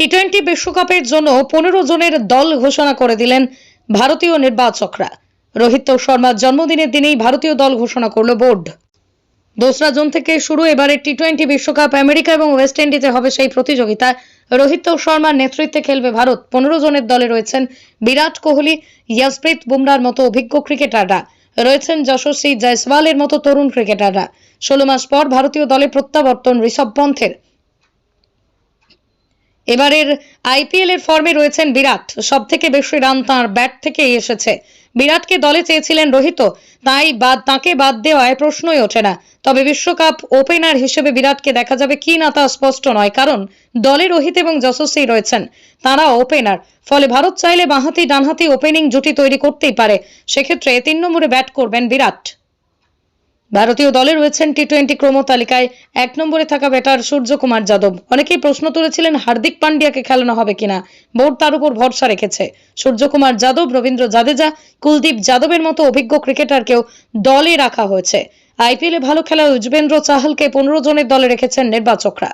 T twenty বিশ্বকাপের জন্য পনেরো জনের দল ঘোষণা করে দিলেন ভারতীয় নির্বাচকরা। রোহিত শর্মার জন্মদিনের দিনেই ভারতীয় দল ঘোষণা করল বোর্ড। দোসরা জুন থেকে শুরু এবারে টি টোয়েন্টি বিশ্বকাপ আমেরিকা এবং ওয়েস্ট ইন্ডিজে হবে সেই প্রতিযোগিতা। রোহিত শর্মার নেতৃত্বে খেলবে ভারত। পনেরো জনের দলে রয়েছেন বিরাট কোহলি, ইয়াসপ্রীত বুমরার মতো অভিজ্ঞ ক্রিকেটাররা। রয়েছেন যশস্বী জয়সওয়ালের মতো তরুণ ক্রিকেটাররা। ষোলো মাস পর ভারতীয় দলে প্রত্যাবর্তন ঋষভ পন্থের। এবারের আইপিএল এর ফর্মে রয়েছেন বিরাট। সব থেকে বেশি রান তাঁর ব্যাট থেকেই এসেছে। বিরাটকে দলে চেয়েছিলেন রোহিত। তাই বাদ তাকে বাদ দেওয়ায় প্রশ্নই ওঠে না। তবে বিশ্বকাপ ওপেনার হিসেবে বিরাটকে দেখা যাবে কি না তা স্পষ্ট নয়, কারণ দলে রোহিত এবং যশস্বী রয়েছেন। তারা ওপেনার। ফলে ভারত চাইলে বাঁহাতি ডানহাতি ওপেনিং জুটি তৈরি করতেই পারে। সেক্ষেত্রে তিন নম্বরে ব্যাট করবেন বিরাট। ভারতীয় দলে রয়েছেন টি টোয়েন্টি ক্রম তালিকায় এক নম্বরে থাকা ব্যাটার সূর্যকুমার যাদব। অনেকেই প্রশ্ন তুলেছিলেন হার্দিক পান্ডিয়াকে খেলানো হবে কিনা। বোর্ড তার উপর ভরসা রেখেছে। সূর্যকুমার যাদব, রবীন্দ্র জাদেজা, কুলদীপ যাদবের মতো অভিজ্ঞ ক্রিকেটারকেও দলে রাখা হয়েছে। আইপিএলে ভালো খেলা উজবেন্দ্র চাহালকে পনেরো জনের দলে রেখেছেন নির্বাচকরা।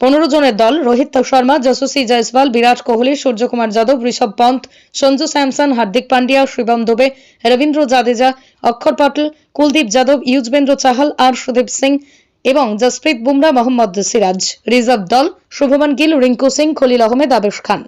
পনেরো জনের দল, রোহিত শর্মা, যশস্বী জয়সওয়াল, বিরাট কোহলি, সূর্যকুমার যাদব, ঋষভ পন্থ, সঞ্জু স্যামসন, হার্দিক পান্ডিয়া শিবম দুবে, রবীন্দ্র জাদেজা, অক্ষর পাটল, কুলদীপ যাদব, ইউজবেন্দ্র চাহাল, আর সুদীপ সিং এবং জসপ্রীত বুমরা, মোহাম্মদ সিরাজ। রিজার্ভ দল, শুভমান গিল, রিঙ্কু সিং, খলিল আহমেদ, আবেশ খান।